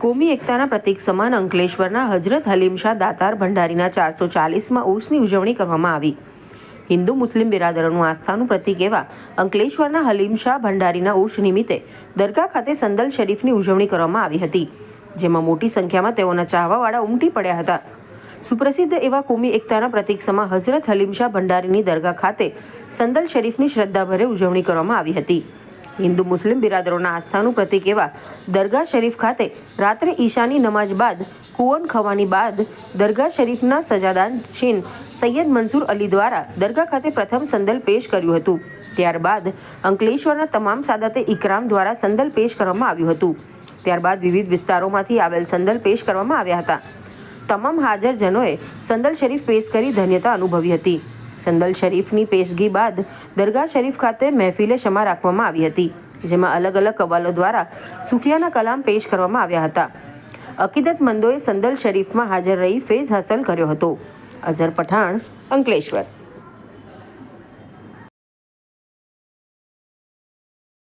કોમી એકતાના પ્રતીક સમાન અંકલેશ્વરના હજરત હલીમ શાહ દાતાર ભંડારીના ચારસો ચાલીસમાં ઉર્સની ઉજવણી કરવામાં આવી. હિન્દુ મુસ્લિમ બિરાદરોનું આસ્થાનું પ્રતીક એવા અંકલેશ્વરના હલીમ શાહ ભંડારીના ઉર્સ નિમિત્તે દરગાહ ખાતે સંદલ શરીફની ઉજવણી કરવામાં આવી હતી, જેમાં મોટી સંખ્યામાં તેઓના ચાહવાવાળા ઉમટી પડ્યા હતા. સુપ્રસિદ્ધ એવા કોમી એકતાના પ્રતીક સમા હઝરત હલીમ શાહ ભંડારીની દરગાહ ખાતે સંદલ શરીફની શ્રદ્ધાભરે ઉજવણી કરવામાં આવી હતી. હિન્દુ મુસ્લિમ બિરાદરોના આસ્થાનું પ્રતીક એવા દરગાહ શરીફ ખાતે રાત્રે ઈશાની નમાજ બાદ, કુવન ખવાની બાદ દરગાહ શરીફના સજાદાન શીન સૈયદ મંસૂર અલી દ્વારા દરગાહ ખાતે પ્રથમ સંદલ પેશ કર્યું હતું. ત્યારબાદ અંકલેશ્વરના તમામ સાદાતે ઇકરામ દ્વારા સંદલ પેશ કરવામાં આવ્યું હતું. ત્યારબાદ વિવિધ વિસ્તારોમાંથી આવેલ સંદલ પેશ કરવામાં આવ્યા હતા. તમામ હાજરજનોએ સંદલ શરીફ પેશ કરી ધન્યતા અનુભવી હતી. સંદલ શરીફની પેશગી બાદ દરગાહ શરીફ ખાતે મહેફિલે ક્ષમા રાખવામાં આવી હતી, જેમાં અલગ અલગ કવાલો દ્વારા સુફિયાના કલામ પેશ કરવામાં આવ્યા હતા. અકીદતમંદોએ સંદલ શરીફમાં હાજર રહી ફેઝ હાંસલ કર્યો હતો. અઝર પઠાણ, અંકલેશ્વર.